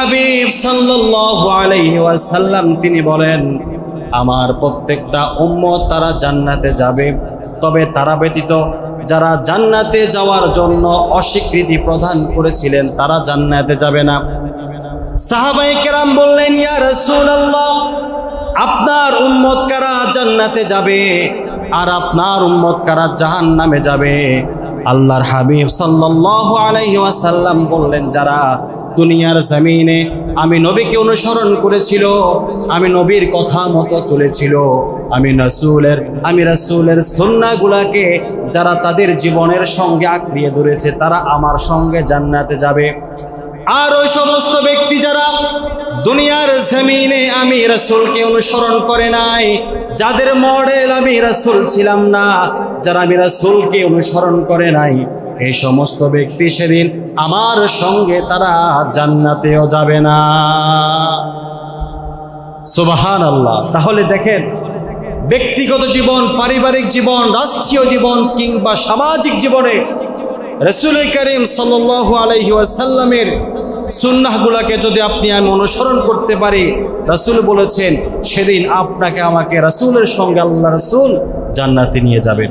হাবিব সাল্লাল্লাহু আলাইহি ওয়াসাল্লাম তিনি বলেন, আমার প্রত্যেকটা উম্মত তারা জান্নাতে যাবে। তবে তারা ব্যতীত যারা জান্নাতে যাওয়ার জন্য অস্বীকৃতি প্রদান করেছিলেন, তারা জান্নাতে যাবে না। সাহাবাই কেরাম বললেন, ইয়া রাসূলুল্লাহ, আপনার উম্মত কারা জান্নাতে যাবে? আর আপনার উম্মত কারা জাহান্নামে যাবে? আল্লাহর হাবিব সাল্লাল্লাহু আলাইহি ওয়াসাল্লাম বললেন, যারা দুনিয়ার জমিনে আমি নবীকে অনুসরণ করেছিল, আমি নবীর কথা মতো চলেছিল। আমি রাসূলের আমি রাসূলের সুন্নাহগুলোকে যারা তাদের জীবনের সঙ্গে আঁকড়িয়ে ধরেছে, তারা আমার সঙ্গে জান্নাতে যাবে। আর ওই সমস্ত ব্যক্তি যারা দুনিয়ার জমিনে আমি রাসূলকে অনুসরণ করে নাই, যাদের মডেল আমি রাসূল ছিলাম না, যারা আমি রাসূলকে অনুসরণ করে নাই, এই সমস্ত ব্যক্তি সেদিন আমার সঙ্গে তারা জান্নাতেও যাবে না। সুবাহান আল্লাহ তাহলে দেখেন, ব্যক্তিগত জীবন, পারিবারিক জীবন, রাষ্ট্রীয় জীবন কিংবা সামাজিক জীবনে রসুল করিম সাল্লু আলহি আসাল্লামের সুন্নাহগুলাকে যদি আপনি আমি অনুসরণ করতে পারি, রসুল বলেছেন, সেদিন আপনাকে আমাকে রসুলের সঙ্গে আল্লাহ রসুল জান্নাতে নিয়ে যাবেন।